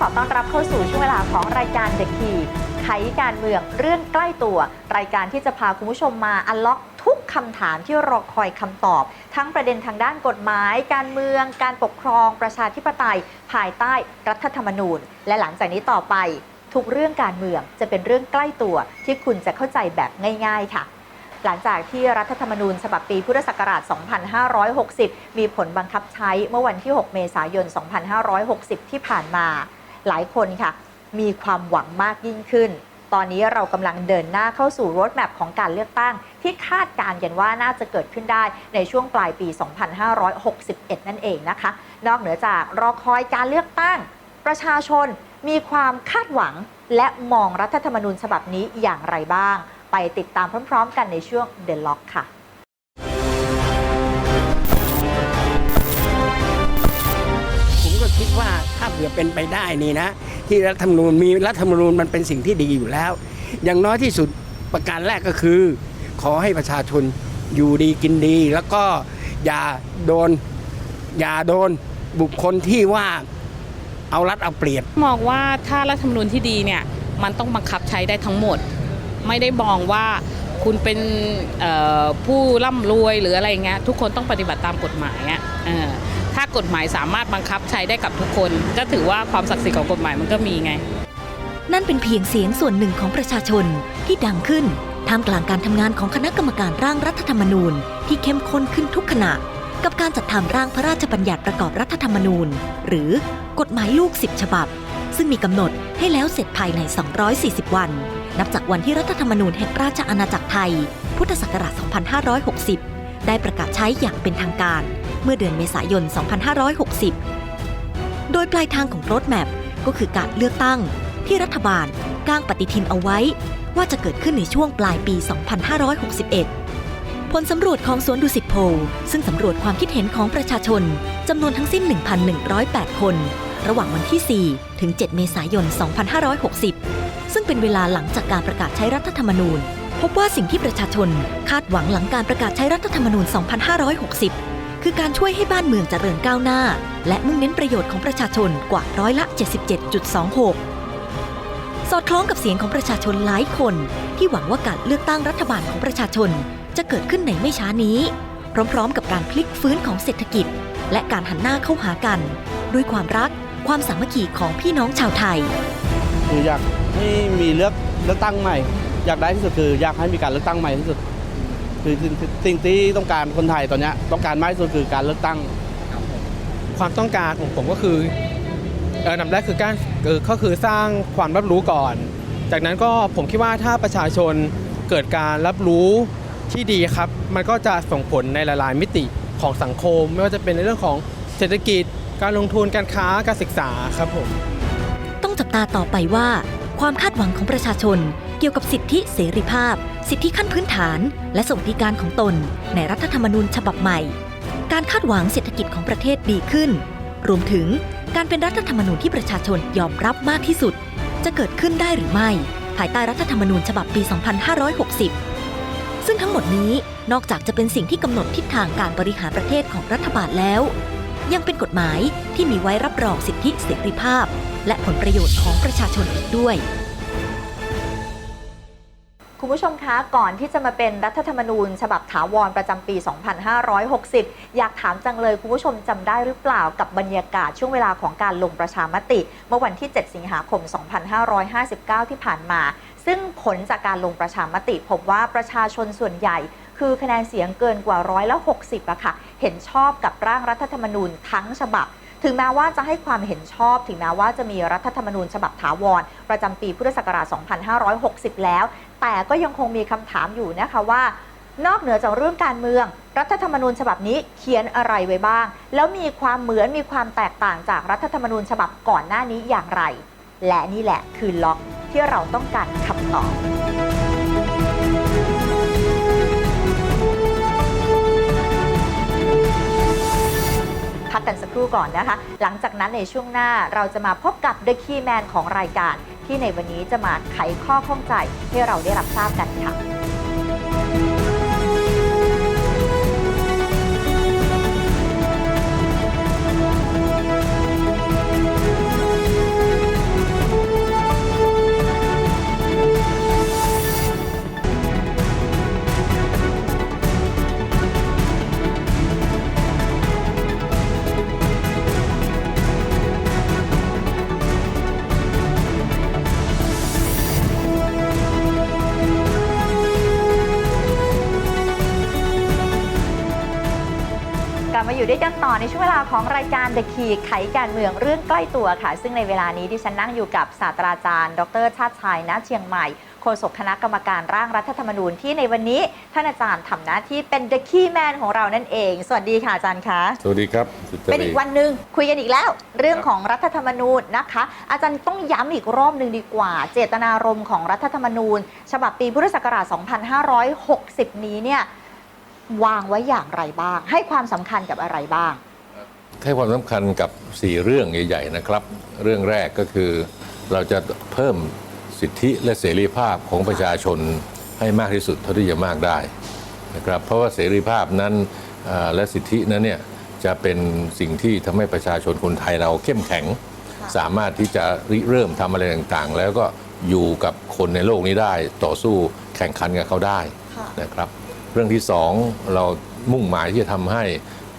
ขอต้อนรับเข้าสู่ช่วงเวลาของรายการเด็กขี่ไขการเมืองเรื่องใกล้ตัว รายการที่จะพาคุณผู้ชมมาอันล็อกทุกคำถามที่รอคอยคำตอบ ทั้งประเด็นทางด้านกฎหมาย การเมือง การปกครอง ประชาธิปไตย ภายใต้รัฐธรรมนูญ และหลังจากนี้ต่อไป ทุกเรื่องการเมืองจะเป็นเรื่องใกล้ตัวที่คุณจะเข้าใจแบบง่าย ๆ ค่ะหลังจากที่รัฐธรรมนูญฉบับปีพุทธศักราช 2560 มีผลบังคับใช้เมื่อวันที่ 6 เมษายน 2560 ที่ผ่านมา หลายคนค่ะ มีความหวังมากยิ่งขึ้น ตอนนี้เรากำลังเดินหน้าเข้าสู่รถแมพของการเลือกตั้ง ที่คาดการณ์กันว่าน่าจะเกิดขึ้นได้ในช่วงปลายปี 2561 นั่นเองนะคะ นอกเหนือจากรอคอยการเลือกตั้ง ประชาชนมีความคาดหวังและมองรัฐธรรมนูญฉบับนี้อย่างไรบ้าง ไปติดตามพร้อม ๆ กันในช่วง The Lock ค่ะ คิดว่าถ้าเผื่อเป็นไปได้นี่นะ ที่รัฐธรรมนูญมีรัฐธรรมนูญมันเป็นสิ่งที่ดีอยู่แล้ว อย่างน้อยที่สุดประการแรกก็คือ ขอให้ประชาชนอยู่ดีกินดี แล้วก็อย่าโดนอย่าโดนบุคคลที่ว่าเอารัดเอาเปรียบ มองว่าถ้ารัฐธรรมนูญที่ดีเนี่ยมันต้องบังคับใช้ได้ทั้งหมด ไม่ได้มองว่าคุณเป็นผู้ร่ำรวยหรืออะไรเงี้ยทุกคนต้องปฏิบัติตามกฎหมายอะเออ ถ้ากฎหมายสามารถบังคับใช้ได้กับทุกคน ก็ถือว่าความศักดิ์สิทธิ์ของกฎหมายมันก็มีไง นั่นเป็นเพียงเสียงส่วนหนึ่งของประชาชนที่ดังขึ้นท่ามกลางการทำงานของคณะกรรมการร่างรัฐธรรมนูญ ที่เข้มข้นขึ้นทุกขณะ กับการจัดทำร่างพระราชบัญญัติประกอบรัฐธรรมนูญ หรือกฎหมายลูก 10 ฉบับ ซึ่งมีกำหนดให้แล้วเสร็จภายใน 240 วัน นับจากวันที่รัฐธรรมนูญแห่งราชอาณาจักรไทย พุทธศักราช 2560 ได้ประกาศใช้อย่างเป็นทางการ เมื่อเดือนเมษายน 2560 โดยปลายทางของรถแมพก็คือการเลือกตั้งที่รัฐบาลกางปฏิทินเอาไว้ ว่าจะเกิดขึ้นในช่วงปลายปี 2561 ผลสำรวจของสวนดุสิตโพลซึ่งสำรวจความคิดเห็นของประชาชนจำนวนทั้งสิ้น 1,108 คน ระหว่างวันที่ 4 ถึง 7 เมษายน 2560 ซึ่งเป็นเวลาหลังจากการประกาศใช้รัฐธรรมนูญ พบว่าสิ่งที่ประชาชนคาดหวังหลังการประกาศใช้รัฐธรรมนูญ 2560 คือการช่วยให้บ้านเมืองเจริญก้าวหน้า และมุ่งเน้นประโยชน์ของประชาชนกว่าร้อยละ 77.26 สอดคล้องกับเสียงของประชาชนหลายคน ที่หวังว่าการเลือกตั้งรัฐบาลของประชาชน จะเกิดขึ้นในไม่ช้านี้ พร้อมๆ กับการพลิกฟื้นของเศรษฐกิจ และการหันหน้าเข้าหากัน ด้วยความรักความสามัคคีของพี่น้องชาวไทยคืออยากให้มีเลือกเลือกตั้งใหม่ อยากได้ที่สุดคืออยากให้มีการเลือกตั้งใหม่ที่สุด คือคือคือสิ่งที่ต้องการคนไทยตอนเนี้ยต้องการมากที่สุดคือการเลือกตั้ง ความต้องการของผมก็คือเออนำแรกคือการเออก็คือสร้างความรับรู้ก่อน จากนั้นก็ผมคิดว่าถ้าประชาชนเกิดการรับรู้ที่ดีครับ มันก็จะส่งผลในหลาย ๆ มิติของสังคม ไม่ว่าจะเป็นในเรื่องของเศรษฐกิจ การลงทุนการค้าการศึกษาครับผม ต้องจับตาต่อไปว่า ความคาดหวังของประชาชน เกี่ยวกับสิทธิเสรีภาพ สิทธิขั้นพื้นฐาน และสวัสดิการของตน ในรัฐธรรมนูญฉบับใหม่ การคาดหวังเศรษฐกิจของประเทศดีขึ้น รวมถึงการเป็นรัฐธรรมนูญที่ประชาชนยอมรับมากที่สุด จะเกิดขึ้นได้หรือไม่ ภายใต้รัฐธรรมนูญฉบับปี 2560 ซึ่งทั้งหมดนี้นอกจากจะเป็นสิ่งที่กำหนดทิศทางการบริหารประเทศของรัฐบาลแล้ว ยังเป็นกฎหมายที่มีไว้รับรองสิทธิเสรีภาพ และผลประโยชน์ของประชาชนอีกด้วย คุณผู้ชมคะ ก่อนที่จะมาเป็นรัฐธรรมนูญ ฉบับถาวรประจำปี 2560 อยากถามจังเลยคุณผู้ชมจำได้หรือเปล่ากับบรรยากาศช่วงเวลาของการลงประชามติ เมื่อวันที่ 7 สิงหาคม 2559 ที่ผ่านมา ซึ่งผลจากการลงประชามติ พบว่าประชาชนส่วนใหญ่ คือคะแนนเสียงเกินกว่าร้อยละ60อะค่ะ เห็นชอบกับร่างรัฐธรรมนูญทั้งฉบับ ถึงแม้ว่าจะให้ความเห็นชอบ ถึงแม้ว่าจะมีรัฐธรรมนูญฉบับถาวร ประจำปีพุทธศักราช 2560 แล้ว แต่ก็ยังคงมีคำถามอยู่นะคะว่า นอกเหนือจากเรื่องการเมือง รัฐธรรมนูญฉบับนี้เขียนอะไรไว้บ้าง แล้วมีความเหมือนมีความแตกต่างจากรัฐธรรมนูญฉบับก่อนหน้านี้อย่างไร และนี่แหละคือล็อกที่เราต้องการคำตอบ พักกันสักครู่ก่อนนะคะ หลังจากนั้นในช่วงหน้าเราจะมาพบกับ The Key Man ของรายการ ที่ในวันนี้จะมาไขข้อข้องใจให้เราได้รับทราบกันค่ะ ต่อในช่วงเวลาของรายการ The Key ไขการเมืองเรื่องใกล้ตัวค่ะ ซึ่งในเวลานี้ดิฉันนั่งอยู่กับศาสตราจารย์ ดรชาติชัยณเชียงใหม่โฆษกคณะกรรมการร่างรัฐธรรมนูญที่ในวันนี้ท่านอาจารย์ทำหน้าที่เป็น The Key Man ของเรานั่นเอง สวัสดีค่ะอาจารย์คะสวัสดีครับสุจเป็นรีอีกวันหนึ่งคุยกันอีกแล้ว เรื่องของรัฐธรรมนูญนะคะ อาจารย์ต้องย้ำอีกรอบหนึ่งดีกว่า เจตนารมณ์ของรัฐธรรมนูญ ฉบับปีพุทธศักราช 2560 นี้เนี่ยวางไว้อย่างไรบ้าง ให้ความสำคัญกับอะไรบ้าง ให้ความสำคัญกับ 4 เรื่องใหญ่ๆนะครับ เรื่องแรกก็คือเราจะเพิ่มสิทธิและเสรีภาพของประชาชนให้มากที่สุดเท่าที่จะมากได้นะครับเพราะว่าเสรีภาพนั้นเอ่อและสิทธินั้นเนี่ยจะเป็นสิ่งที่ทำให้ประชาชนคนไทยเราเข้มแข็ง สามารถที่จะริเริ่มทำอะไรต่างๆ แล้วก็อยู่กับคนในโลกนี้ได้ต่อสู้แข่งขันกับเขาได้ค่ะนะครับ เรื่องที่สองเรามุ่งหมายที่จะทำให้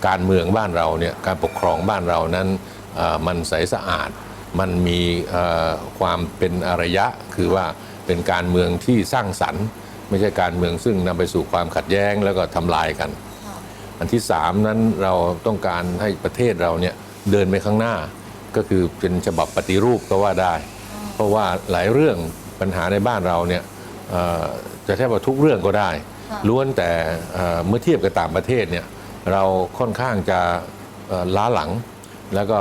การเมืองบ้านเราเนี่ยการปกครองบ้านเรานั้นเอ่อมันใสสะอาด มันมีเอ่อความเป็นอารยะ คือว่าเป็นการเมืองที่สร้างสรรค์ ไม่ใช่การเมืองซึ่งนำไปสู่ความขัดแย้งแล้วก็ทำลายกัน อันที่สามนั้นเราต้องการให้ประเทศเราเนี่ยเดินไปข้างหน้า ก็คือเป็นฉบับปฏิรูปก็ว่าได้ เพราะว่าหลายเรื่องปัญหาในบ้านเราเนี่ยเอ่อจะแทบว่าทุกเรื่องก็ได้ ล้วนแต่เอ่อเมื่อเทียบกับต่างประเทศเนี่ย เราค่อนข้างจะล้าหลัง แล้วก็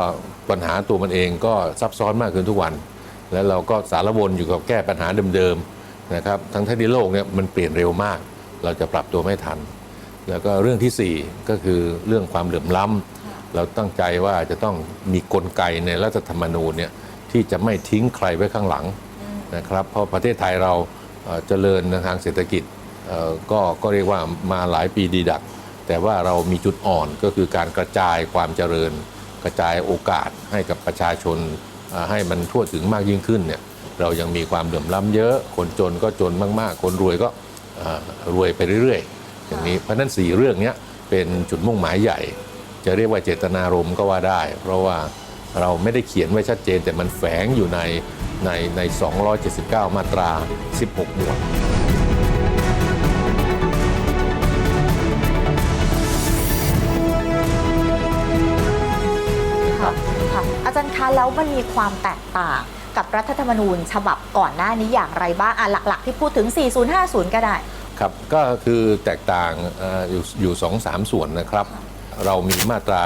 ปัญหาตัวมันเองก็ซับซ้อนมากขึ้นทุกวัน แล้วเราก็สารวนอยู่กับแก้ปัญหาเดิมๆนะครับทั้งที่โลกเนี่ยมันเปลี่ยนเร็วมาก เราจะปรับตัวไม่ทัน แล้วก็เรื่องที่ 4 ก็คือเรื่องความเหลื่อมล้ำเราตั้งใจว่าจะต้องมีกลไกในรัฐธรรมนูญเนี่ยที่จะไม่ทิ้งใครไว้ข้างหลังนะครับเพราะประเทศไทยเราเอ่อเจริญทางเศรษฐกิจก็ก็เรียกว่ามาหลายปีดีดัก แต่ว่าเรามีจุดอ่อนก็คือการกระจายความเจริญ กระจายโอกาสให้กับประชาชนให้มันทั่วถึงมากยิ่งขึ้นเนี่ยเรายังมีความเหลื่อมล้ำเยอะ คนจนก็จนมาก ๆ คนรวยก็รวยไปเรื่อยๆ อย่างนี้เพราะนั้นสี่เรื่องนี้เป็นจุดมุ่งหมายใหญ่ จะเรียกว่าเจตนารมณ์ก็ว่าได้ เพราะว่าเราไม่ได้เขียนไว้ชัดเจน แต่มันแฝงอยู่ในในใน 279 มาตรา 16 หมวด คะ แล้วมันมีความแตกต่างกับรัฐธรรมนูญฉบับก่อนหน้านี้อย่างไรบ้างอะหลัก ๆ ที่พูดถึง 4050 ก็ได้ ครับ ก็คือแตกต่างเอ่ออยู่อยู่สองสามส่วนนะครับ เรามีมาตรา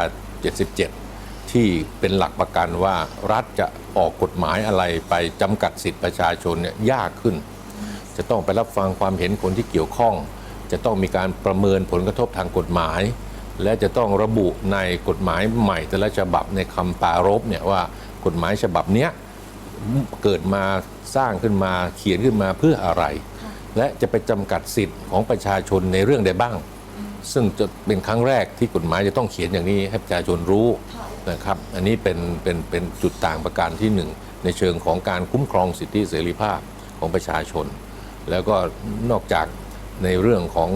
77 ที่เป็นหลักประกันว่ารัฐจะออกกฎหมายอะไรไปจำกัดสิทธิประชาชนเนี่ยยากขึ้น จะต้องไปรับฟังความเห็นคนที่เกี่ยวข้อง จะต้องมีการประเมินผลกระทบทางกฎหมาย และจะต้องระบุในกฎหมายใหม่ แต่ละฉบับในคำปรารภเนี่ยว่ากฎหมายฉบับเนี้ยเกิดมาสร้างขึ้นมาเขียนขึ้นมาเพื่ออะไร และจะไปจำกัดสิทธิ์ของประชาชนในเรื่องใดบ้าง ซึ่งจะเป็นครั้งแรกที่กฎหมายจะต้องเขียนอย่างนี้ให้ประชาชนรู้นะครับ อันนี้เป็นเป็นเป็นจุดต่างประการที่หนึ่งในเชิงของการคุ้มครองสิทธิเสรีภาพของประชาชน แล้วก็นอกจากในเรื่องของ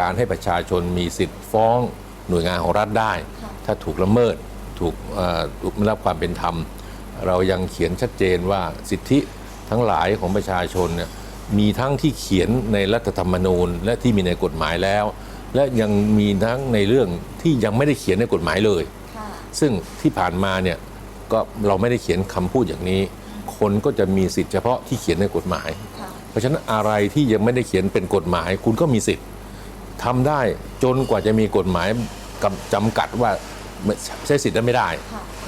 การให้ประชาชนมีสิทธิ์ฟ้อง หน่วยงานของรัฐได้ ถ้าถูกละเมิดถูกเอ่อถูกไม่รับความเป็นธรรม เรายังเขียนชัดเจนว่าสิทธิทั้งหลายของประชาชนเนี่ยมีทั้งที่เขียนในรัฐธรรมนูญ และที่มีในกฎหมายแล้ว และยังมีทั้งในเรื่องที่ยังไม่ได้เขียนในกฎหมายเลย ซึ่งที่ผ่านมาเนี่ยก็เราไม่ได้เขียนคำพูดอย่างนี้ คนก็จะมีสิทธิ์เฉพาะที่เขียนในกฎหมาย เพราะฉะนั้นอะไรที่ยังไม่ได้เขียนเป็นกฎหมาย คุณก็มีสิทธิ์ทำได้จนกว่าจะมีกฎหมาย กำจำกัดว่าใช้สิทธิ์นั้นไม่ได้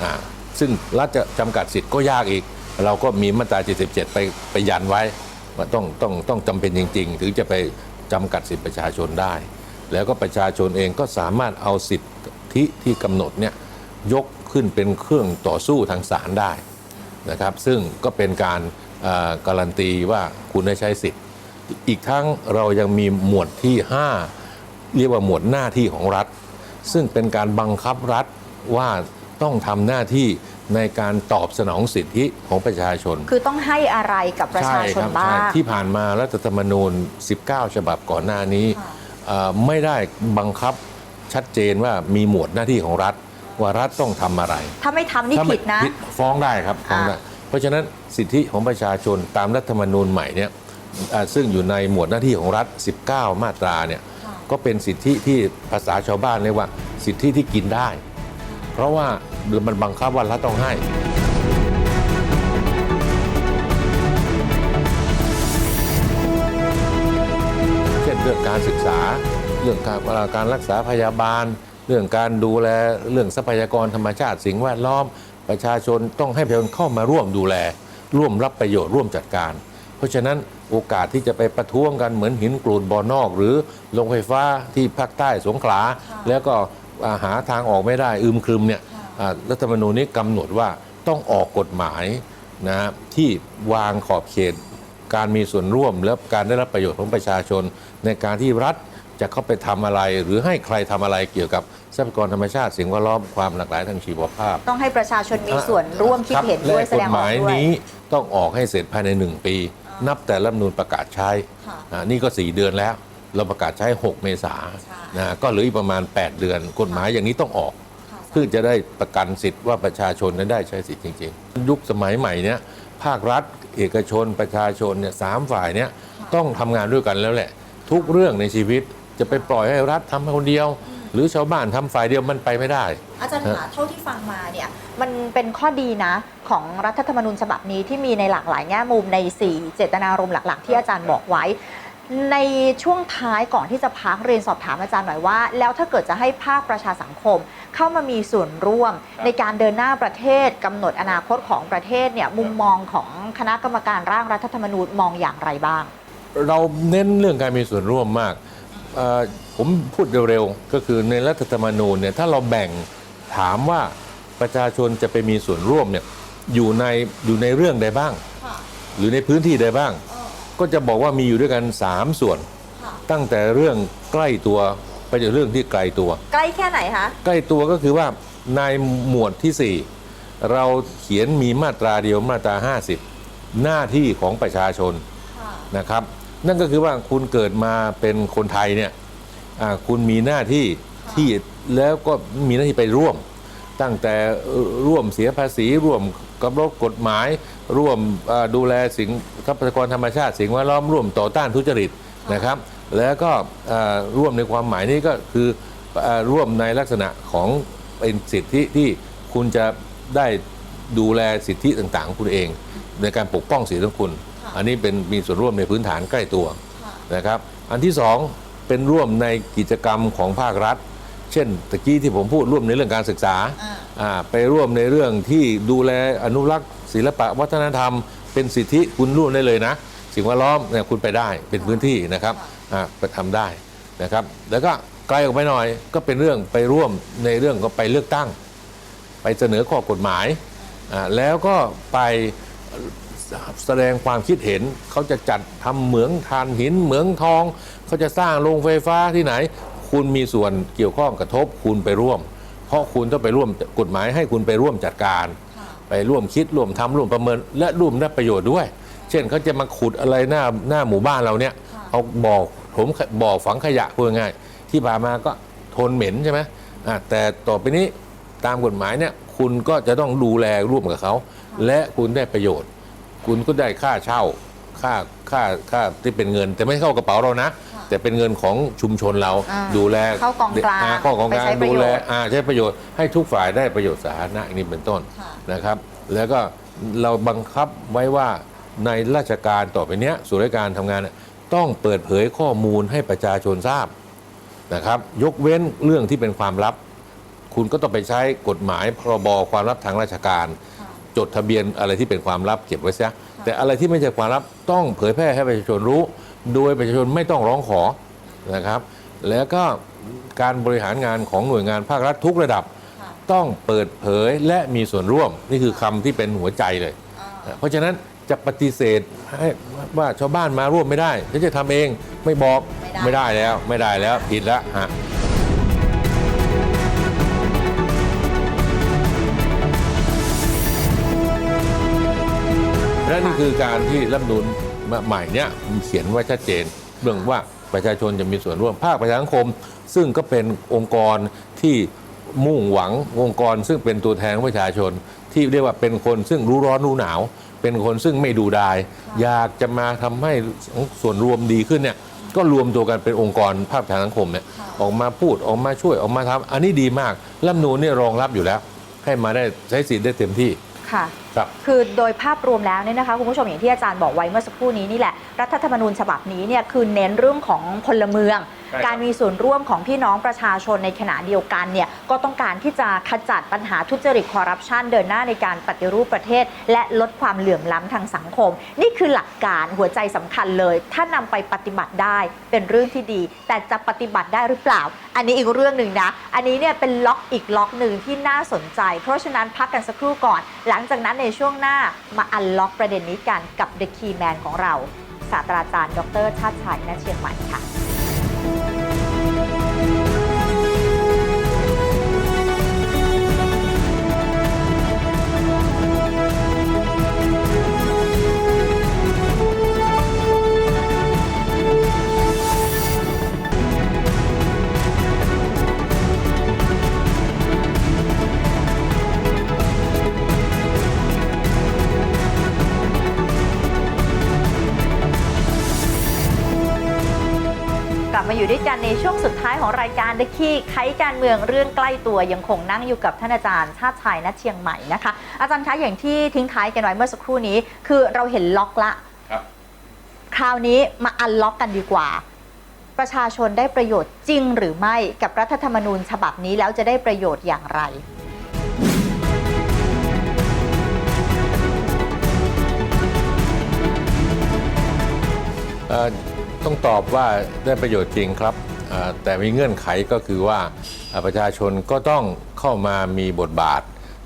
อ่าซึ่งรัฐจะจำกัดสิทธิ์ก็ยากอีก เราก็มีมาตรา 77 ไปไปยันไว้ว่าต้องต้องต้องจำเป็นจริง ๆ ถึงจะไปจำกัดสิทธิประชาชนได้ แล้วก็ประชาชนเองก็สามารถเอาสิทธิที่กำหนดเนี่ยยกขึ้นเป็นเครื่องต่อสู้ทางศาลได้นะครับ ซึ่งก็เป็นการเอ่อการันตีว่าคุณได้ใช้สิทธิ์ อีกทั้งเรายังมีหมวดที่ 5 เรียกว่าหมวดหน้าที่ของรัฐ ซึ่งเป็นการบังคับรัฐว่าต้องทำหน้าที่ในการตอบสนองสิทธิของประชาชน คือต้องให้อะไรกับประชาชนใครับบ้าใช่งที่ผ่านมารัฐธรรมนูญ 19 ฉบับก่อนหน้านี้ค่ะเอ่อไม่ได้บังคับชัดเจนว่ามีหมวดหน้าที่ของรัฐ ว่ารัฐต้องทำอะไร ถ้าไม่ทำนี่ถ้าไม่ผิดนะ ฟ้องได้ครับฟ้องได้อ่าเพราะฉะนั้นสิทธิของประชาชนตามรัฐธรรมนูญใหม่เนี่ยอ่าซึ่งอยู่ในหมวดหน้าที่ของรัฐ 19 มาตราเนี่ย ก็เป็นสิทธิที่ภาษาชาวบ้านเรียกว่า สิทธิที่กินได้ เพราะว่ามันบังคับว่ารัฐต้องให้ เช่นเรื่องการศึกษา เรื่องการการรักษาพยาบาล เรื่องการดูแลเรื่องทรัพยากรธรรมชาติสิ่งแวดล้อม ประชาชนต้องให้ประชาชนเข้ามาร่วมดูแล ร่วมรับประโยชน์ร่วมจัดการ เพราะฉะนั้น โอกาสที่จะไปประท้วงกันเหมือนหินกรูดบ่อนอก หรือโรงไฟฟ้าที่ภาคใต้สงขลา แล้วก็อ่าหาทางออกไม่ได้อึมครึมเนี่ยอ่ารัฐธรรมนูญนี้กำหนดว่าต้องออกกฎหมายนะที่วางขอบเขตการมีส่วนร่วมและการได้รับประโยชน์ของประชาชน ในการที่รัฐจะเข้าไปทำอะไร หรือให้ใครทำอะไรเกี่ยวกับทรัพยากรธรรมชาติสิ่งแวดล้อมความหลากหลายทางชีวภาพ ต้องให้ประชาชนมีส่วนร่วมคิดเห็นรับด้วยและแสดงกฎอหอกมายด้วยนี้ต้องออกให้เสร็จภายใน1ปี นับแต่รัฐธรรมนูญประกาศใช้ค่ะอ่านี่ก็ 4 เดือนแล้ว เราประกาศใช้ 6 เมษาใช่นะก็เหลืออีกประมาณ 8 เดือน กฎหมายอย่างนี้ต้องออก เพื่อจะได้ประกันสิทธิ์ว่าประชาชนนั้นได้ใช้สิทธิ์จริง ๆ ยุคสมัยใหม่เนี้ยภาครัฐ เอกชนประชาชนเนี่ยสามฝ่ายเนี้ยต้องทำงานด้วยกันแล้วแหละ ทุกเรื่องในชีวิตจะไปปล่อยให้รัฐทำคนเดียว หรือชาวบ้านทำฝ่ายเดียวมันไปไม่ได้ อาจารย์คะเท่าที่ฟังมาเนี่ยมันเป็นข้อดีนะของรัฐธรรมนูญฉบับนี้ที่มีในหลากหลายแง่มุมใน 4 เจตนารมณ์หลัก ๆ ที่อาจารย์บอกไว้ ในช่วงท้ายก่อนที่จะพักเรียนสอบถามอาจารย์หน่อยว่า แล้วถ้าเกิดจะให้ภาคประชาสังคม เข้ามามีส่วนร่วม ในการเดินหน้าประเทศกำหนดอนาคตของประเทศเนี่ยมุมมองของคณะกรรมการร่างรัฐธรรมนูญมองอย่างไรบ้าง เราเน้นเรื่องการมีส่วนร่วมมากเอ่อ ผมพูดเร็วๆ ก็คือในรัฐธรรมนูญเนี่ยถ้าเราแบ่งถามว่าประชาชนจะไปมีส่วนร่วมเนี่ยอยู่ในอยู่ในเรื่องใดบ้าง หรือในพื้นที่ใดบ้าง ก็จะบอกว่ามีอยู่ด้วยกัน 3 ส่วน ตั้งแต่เรื่องใกล้ตัวไปจนเรื่องที่ไกลตัว ใกล้แค่ไหนคะ ใกล้ตัวก็คือว่าในหมวดที่ 4 เราเขียนมีมาตราเดียวมาตรา 50 หน้าที่ของประชาชนนะครับ นั่นก็คือว่าคุณเกิดมาเป็นคนไทยเนี่ยอ่าคุณมีหน้าที่ที่แล้วก็มีหน้าที่ไปร่วม ตั้งแต่เอ่อร่วมเสียภาษีร่วมกำหนดกฎหมาย ร่วมเอ่อดูแลสิ่งทรัพยากรธรรมชาติ สิ่งแวดล้อมร่วมต่อต้านทุจริตนะครับ แล้วก็เอ่อร่วมในความหมายนี้ก็คือเอ่อร่วมในลักษณะของเป็นสิทธิที่คุณจะได้ดูแลสิทธิต่างๆของคุณเอง ในการปกป้องสิทธิของคุณ อันนี้เป็นมีส่วนร่วมในพื้นฐานใกล้ตัวนะครับ อันที่สองเป็นร่วมในกิจกรรมของภาครัฐ เช่นตะกี้ที่ผมพูดร่วมในเรื่องการศึกษาอ่าไปร่วมในเรื่องที่ดูแลอนุรักษ์ศิลปะวัฒนธรรม เป็นสิทธิคุณร่วมได้เลยนะ สิ่งแวดล้อมเนี่ยคุณไปได้เป็นพื้นที่นะครับอ่าไปทำได้นะครับ แล้วก็ไกลออกไปหน่อยก็เป็นเรื่องไปร่วมในเรื่องก็ไปเลือกตั้ง ไปเสนอข้อกฎหมายอ่าแล้วก็ไป แสดงความคิดเห็น เขาจะจัดทำเหมืองทานหินเหมืองทอง เขาจะสร้างโรงไฟฟ้าที่ไหน คุณมีส่วนเกี่ยวข้องกระทบคุณไปร่วม เพราะคุณต้องไปร่วมกฎหมายให้คุณไปร่วมจัดการ ไปร่วมคิดร่วมทำร่วมประเมิน และร่วมได้ประโยชน์ด้วย เช่นเขาจะมาขุดอะไรหน้าหน้าหมู่บ้านเราเนี่ยเอาบ่อผมบ่อฝังขยะพูดง่ายๆที่ผ่านมาก็ทนเหม็นใช่ไหมอะแต่ต่อไปนี้ตามกฎหมายเนี่ยคุณก็จะต้องดูแลร่วมกับเขา และคุณได้ประโยชน์ คุณก็ได้ค่าเช่าค่าค่าค่าที่เป็นเงิน แต่ไม่เข้ากระเป๋าเรานะ แต่เป็นเงินของชุมชนเราอ่าดูแลเข้ากองกลางอ่เข้ากองกลางไปใช้ประดูโยชน์แลอ่าใช้ประโยชน์ให้ทุกฝ่ายได้ประโยชน์สาธารณะอย่างนี้เป็นต้นค่ะนะครับ แล้วก็เราบังคับไว้ว่าในราชการต่อไปเนี้ยส่วนราชการทำงานเนี่ยต้องเปิดเผยข้อมูลให้ประชาชนทราบนะครับ ยกเว้นเรื่องที่เป็นความลับ คุณก็ต้องไปใช้กฎหมายพรบความลับทางราชการ จดทะเบียนอะไรที่เป็นความลับเก็บไว้ซะแต่อะไรที่ไม่ใช่ความลับต้องเผยแพร่ให้ประชาชนรู้ โดยประชาชนไม่ต้องร้องขอนะครับ แล้วก็การบริหารงานของหน่วยงานภาครัฐทุกระดับ ต้องเปิดเผยและมีส่วนร่วม นี่คือคำที่เป็นหัวใจเลย เพราะฉะนั้นจะปฏิเสธให้ว่าชาวบ้านมาร่วมไม่ได้ฉันจะทำเองไม่บอกไม่ได้ไม่ได้แล้วไม่ได้แล้วผิดแล้วฮะ และนี่คือการที่รัฐธรรมนูญใหม่เนี่ยมีเขียนไว้ชัดเจน เรื่องว่าประชาชนจะมีส่วนร่วมภาคประชาสังคม ซึ่งก็เป็นองค์กรที่มุ่งหวังองค์กร ซึ่งเป็นตัวแทนของประชาชน ที่เรียกว่าเป็นคนซึ่งรู้ร้อนรู้หนาว เป็นคนซึ่งไม่ดูดาย อยากจะมาทำให้ส่วนรวมดีขึ้นเนี่ยก็รวมตัวกันเป็นองค์กรภาคประชาสังคมเนี่ยออกมาพูดออกมาช่วยออกมาทำอันนี้ดีมากรัฐธรรมนูญเนี่ยรองรับอยู่แล้ว ให้มาได้ใช้สิทธิ์ได้เต็มที่ ค่ะ ครับ คือโดยภาพรวมแล้วเนี่ยนะคะคุณผู้ชมอย่างที่อาจารย์บอกไว้เมื่อสักครู่นี้นี่แหละรัฐธรรมนูญฉบับนี้เนี่ยคือเน้นเรื่องของพลเมืองใช่ครับ การมีส่วนร่วมของพี่น้องประชาชนในขณะเดียวกันเนี่ยก็ต้องการที่จะขจัดปัญหาทุจริตคอร์รัปชันเดินหน้าในการปฏิรูปประเทศ และลดความเหลื่อมล้ำทางสังคม นี่คือหลักการหัวใจสำคัญเลย ถ้านำไปปฏิบัติได้เป็นเรื่องที่ดี แต่จะปฏิบัติได้หรือเปล่า อันนี้อีกเรื่องหนึ่งนะ อันนี้เนี่ยเป็นล็อกอีกล็อกหนึ่งที่น่าสนใจ เพราะฉะนั้นพักกันสักครู่ก่อน หลังจากนั้นในช่วงหน้ามาอันล็อกประเด็นนี้กันกับ The Key Man ของเราศาสตราจารย์ ดรชาติชัยณเชียงใหม่ค่ะ ลับมาอยู่ด้วยกันในช่วงสุดท้ายของรายการ The Key ไขการเมืองเรื่องใกล้ตัวยังคงนั่งอยู่กับท่านอาจารย์ชาติชัยณเชียงใหม่นะคะ อาจารย์คะอย่างที่ทิ้งท้ายกันไว้เมื่อสักครู่นี้ คือเราเห็นล็อกละครับ คราวนี้มาอันล็อกกันดีกว่า ประชาชนได้ประโยชน์จริงหรือไม่กับรัฐธรรมนูญฉบับนี้แล้วจะได้ประโยชน์อย่างไรเอ่อ ต้องตอบว่าได้ประโยชน์จริงครับเอ่อแต่มีเงื่อนไขก็คือว่าเอ่อประชาชนก็ต้องเข้ามามีบทบาท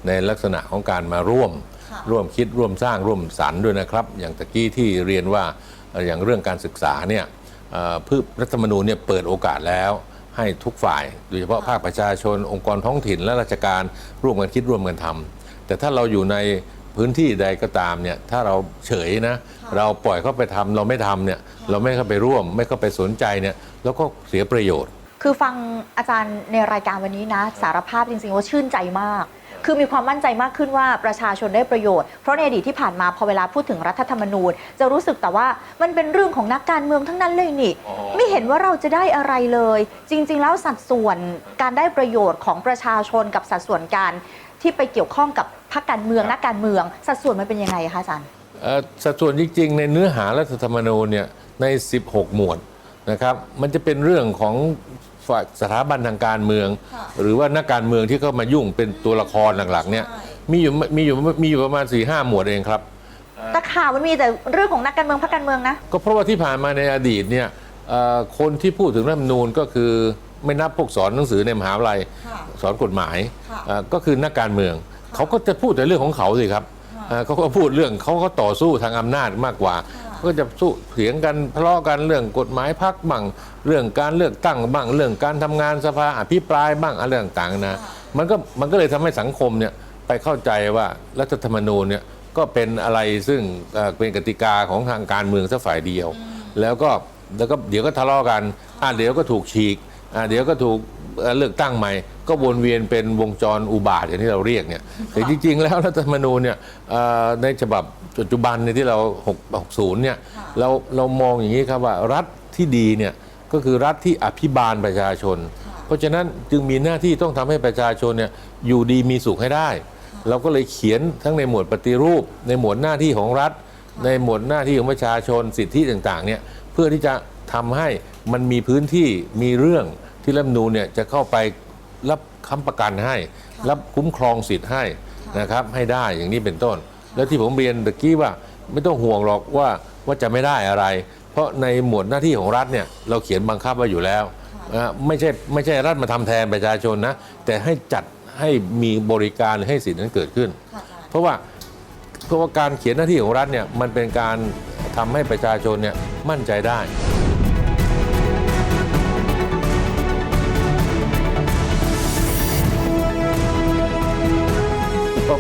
ในลักษณะของการมาร่วม ร่วมคิดร่วมสร้างร่วมสรรค์ด้วยนะครับ อย่างตะกี้ที่เรียนว่าเอ่ออย่างเรื่องการศึกษาเนี่ยเอ่อพืชรัฐธรรมนูญเนี่ยเปิดโอกาสแล้วให้ทุกฝ่าย โดยเฉพาะภาคประชาชนองค์กรท้องถิ่นและราชการร่วมกันคิดร่วมกันทำแต่ถ้าเราอยู่ใน พื้นที่ใดก็ตามเนี่ยถ้าเราเฉยนะเราปล่อยเขาไปทำเราไม่ทำเนี่ยเราไม่เข้าไปร่วม ไม่เข้าไปสนใจเนี่ยแล้วก็เสียประโยชน์ คือฟังอาจารย์ในรายการวันนี้นะ สารภาพจริงๆว่าชื่นใจมาก คือมีความมั่นใจมากขึ้นว่าประชาชนได้ประโยชน์ เพราะในอดีตที่ผ่านมาพอเวลาพูดถึงรัฐธรรมนูญ จะรู้สึกแต่ว่ามันเป็นเรื่องของนักการเมืองทั้งนั้นเลยนี่อ๋อไม่เห็นว่าเราจะได้อะไรเลย จริง ๆ แล้วสัดส่วนการได้ประโยชน์ของประชาชนกับสัดส่วนการ ที่ไปเกี่ยวข้องกับพรรคการเมืองนักการเมือง สัดส่วนมันเป็นยังไงคะอาจารย์เอ่อสัดส่วนจริงๆ ในเนื้อหารัฐธรรมนูญเนี่ยใน 16 หมวดนะครับมันจะเป็นเรื่องของฝ่ายสถาบันทางการเมือง หรือว่านักการเมืองที่เข้ามายุ่งเป็นตัวละครหลักๆเนี่ยมีอยู่มีอยู่มีอยู่ประมาณ4ีห้าหมวดเองครับแต่ข่าวมันมีแต่เรื่องของนักการเมืองพรรคการเมืองนะก็เพราะว่าที่ผ่านมาในอดีตเนี่ยเอ่อคนที่พูดถึงรัฐธรรมนูญก็คือ ไม่นับพวกสอนหนังสือในมหาวิทยาลัยสอนกฎหมายเอ่อก็คือนักการเมือง เขาก็จะพูดแต่เรื่องของเขาสิครับเอ่อเขาก็พูดเรื่องเขาก็ต่อสู้ทางอำนาจมากกว่าก็จะสู้เถียงกันทะเลาะกันเรื่องกฎหมายพักบ้างเรื่องการเลือกตั้งบ้างเรื่องการทำงานสภาอภิปรายบ้างอะไรต่างๆนะมันก็มันก็เลยทำให้สังคมเนี่ยไปเข้าใจว่ารัฐธรรมนูญเนี่ยก็เป็นอะไรซึ่งเอ่อเป็นกติกาของทางการเมืองสักฝ่ายเดียว แล้วก็แล้วก็เดี๋ยวก็ทะเลาะกันอะเดี๋ยวก็ถูกฉีกอะ เดี๋ยวก็ถูกเอ่อเลือกตั้งใหม่ ก็วนเวียนเป็นวงจรอุบาทอย่างที่เราเรียกเนี่ยแต่จริง ๆ แล้วรัฐธรรมนูญเนี่ยเอ่อในฉบับปัจจุบันในยที่เรา 6 60 เนี่ยเราเรามองอย่างนี้ครับว่ารัฐที่ดีเนี่ยก็คือรัฐที่อภิบาลประชาชน เพราะฉะนั้นจึงมีหน้าที่ต้องทำให้ประชาชนเนี่ยอยู่ดีมีสุขให้ได้ เราก็เลยเขียนทั้งในหมวดปฏิรูป ในหมวดหน้าที่ของรัฐ ในหมวดหน้าที่ของประชาชนสิทธิต่างๆเนี่ยเพื่อที่จะทำให้ มันมีพื้นที่มีเรื่องที่รัฐธรรมนูญเนี่ยจะเข้าไปรับค้ำประกันให้ รับคุ้มครองสิทธิ์ให้นะครับให้ได้อย่างนี้เป็นต้น แล้วที่ผมเรียนตะกี้ว่าไม่ต้องห่วงหรอกว่าว่าจะไม่ได้อะไร เพราะในหมวดหน้าที่ของรัฐเนี่ยเราเขียนบังคับไว้อยู่แล้วนะไม่ใช่ไม่ใช่รัฐมาทำแทนประชาชนนะแต่ให้จัดให้มีบริการหรือให้สิทธินั้นเกิดขึ้น เพราะว่าเพราะว่าการเขียนหน้าที่ของรัฐเนี่ยมันเป็นการทำให้ประชาชนเนี่ยมั่นใจได้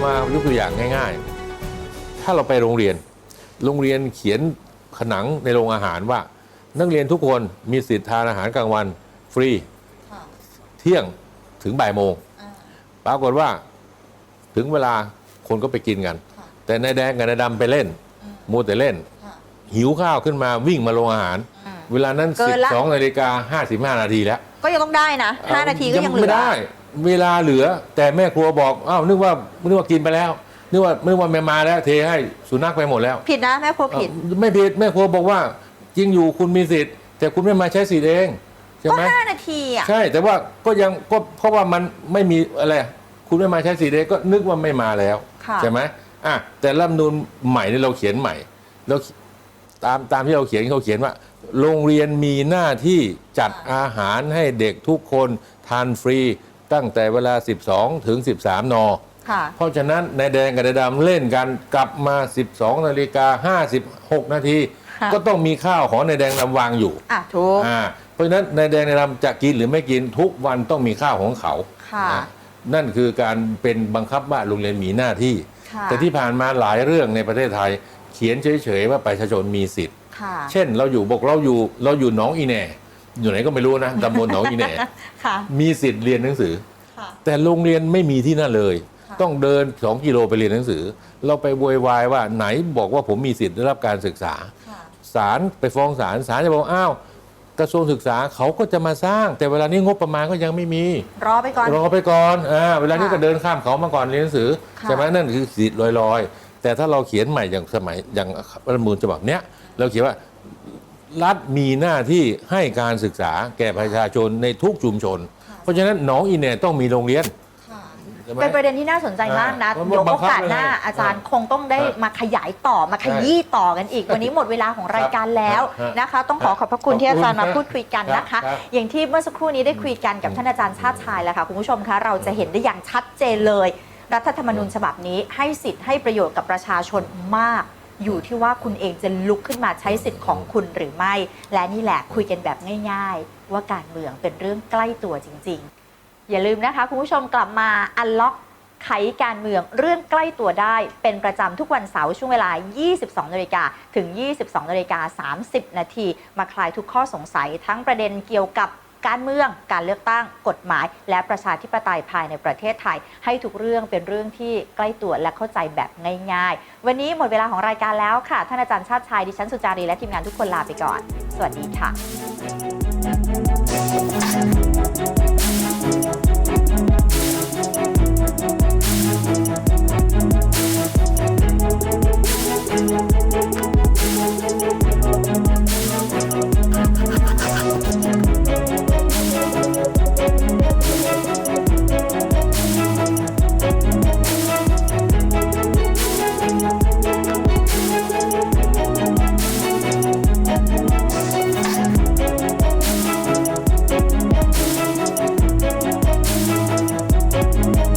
ก็มายกตัวอย่างง่าย ๆ ถ้าเราไปโรงเรียน โรงเรียนเขียนผนังในโรงอาหารว่า นักเรียนทุกคนมีสิทธิ์ทานอาหารกลางวันฟรี เที่ยงถึงบ่ายโมงปรากฏว่าถึงเวลาคนก็ไปกินกัน แต่นายแดงกับนายดำไปเล่นมัวแต่เล่น หิวข้าวขึ้นมาวิ่งมาโรงอาหาร เวลานั้นเกินละ12นาฬิกา55นาทีแล้ว ก็ยังต้องได้นะ 5 นาทีก็ยังเหลืไม่อได้ เวลาเหลือ แต่แม่ครัวบอกอ้าวนึกว่านึกว่ากินไปแล้ว นึกว่านึกว่าแม่มาแล้ว เทให้สุนัขไปหมดแล้ว ผิดนะแม่ครัวผิดเอ่อไม่ผิดแม่ครัวบอกว่าจริงอยู่คุณมีสิทธิ์ แต่คุณไม่มาใช้สิทธิ์เองใช่ก็ไหม5นาทีอะ ใช่ แต่ว่าก็ยังก็เพราะว่ามันไม่มีอะไร คุณไม่มาใช้สิทธิ์เองก็นึกว่าไม่มาแล้ว ค่ะ ใช่ไหมอะแต่รัฐธรรมนูญใหม่นี่เราเขียนใหม่แล้วตามตามที่เราเขียนเขาเขียนว่า โรงเรียนมีหน้าที่จัดอาหารให้เด็กทุกคนทานฟรี ตั้งแต่เวลา 12 ถึง 13 น ค่ะเพราะฉะนั้นนายแดงกับนายดำเล่นกันกลับมา 12 นาฬิกา 56 นาทีค่ะก็ต้องมีข้าวของนายแดงดำวางอยู่อะถูก อ่าเพราะฉะนั้นนายแดงนายดำจะกินหรือไม่กินทุกวันต้องมีข้าวของเขาค่ะนะนั่นคือการเป็นบังคับว่าโรงเรียนมีหน้าที่ ค่ะ แต่ที่ผ่านมาหลายเรื่องในประเทศไทย เขียนเฉยๆว่าประชาชนมีสิทธิ์ ค่ะ เช่นเราอยู่บอกเราอยู่เราอยู่หนองอีแหน่ อยู่ไหนก็ไม่รู้นะตำบลหนองอีแหน่ค่ะ มีสิทธิ์เรียนหนังสือ ค่ะ แต่โรงเรียนไม่มีที่นั่นเลย ค่ะต้องเดิน 2 กิโลไปเรียนหนังสือ เราไปโวยวายว่าไหนบอกว่าผมมีสิทธิ์ได้รับการศึกษา ค่ะ ศาลไปฟ้องศาลศาลจะบอกอ้าว กระทรวงศึกษาเขาก็จะมาสร้าง แต่เวลานี้งบประมาณก็ยังไม่มี รอไปก่อน รอไปก่อนอ่าเวลานี้ค่ะก็เดินข้ามเขามาก่อนเรียนหนังสือค่ะใช่ไหมนั่นคือสิทธิ์ลอยๆ แต่ถ้าเราเขียนใหม่อย่างสมัยอย่างรัฐธรรมนูญฉบับเนี้ย เราเขียนว่า รัฐมีหน้าที่ให้การศึกษาแก่ประชาชนในทุกชุมชน เพราะฉะนั้นหนองอีเน่ต้องมีโรงเรียนใช่ไหม เป็นประเด็นที่น่าสนใจมากนะอ่าเดี๋ยวบัโองคับกาสหน้าเลยอาจารย์อ่าคงต้องได้อ่ามมาขยายต่อมาขยี้ต่อกันอีก วันนี้หมดเวลาของรายการแล้วฮะนะคะ ต้องขอขอบพระคุณขอบคุณที่อาจารย์มาครับพูดคุยกันนะคะ ครับ อย่างที่เมื่อสักครู่นี้ได้คุยกันกับท่านอาจารย์ชาติชายแล้วค่ะคุณผู้ชมคะเราจะเห็นได้อย่างชัดเจนเลย รัฐธรรมนูญฉบับนี้ให้สิทธิ์ให้ประโยชน์กับประชาชนมาก อยู่ที่ว่าคุณเองจะลุกขึ้นมาใช้สิทธิ์ของคุณหรือไม่ และนี่แหละคุยกันแบบง่าย ๆ ว่าการเมืองเป็นเรื่องใกล้ตัวจริง ๆ อย่าลืมนะคะคุณผู้ชมกลับมาอันล็อกไขการเมืองเรื่องใกล้ตัวได้เป็นประจำทุกวันเสาร์ช่วงเวลา 22นาฬิกาถึง 22นาฬิกา30 นาทีมาคลายทุกข้อสงสัยทั้งประเด็นเกี่ยวกับ การเมือง การเลือกตั้ง กฎหมาย และประชาธิปไตยภายในประเทศไทย ให้ทุกเรื่องเป็นเรื่องที่ใกล้ตัวและเข้าใจแบบง่ายๆ วันนี้หมดเวลาของรายการแล้วค่ะ ท่านอาจารย์ชาติชาย ดิฉันสุจารีและทีมงานทุกคนลาไปก่อน สวัสดีค่ะ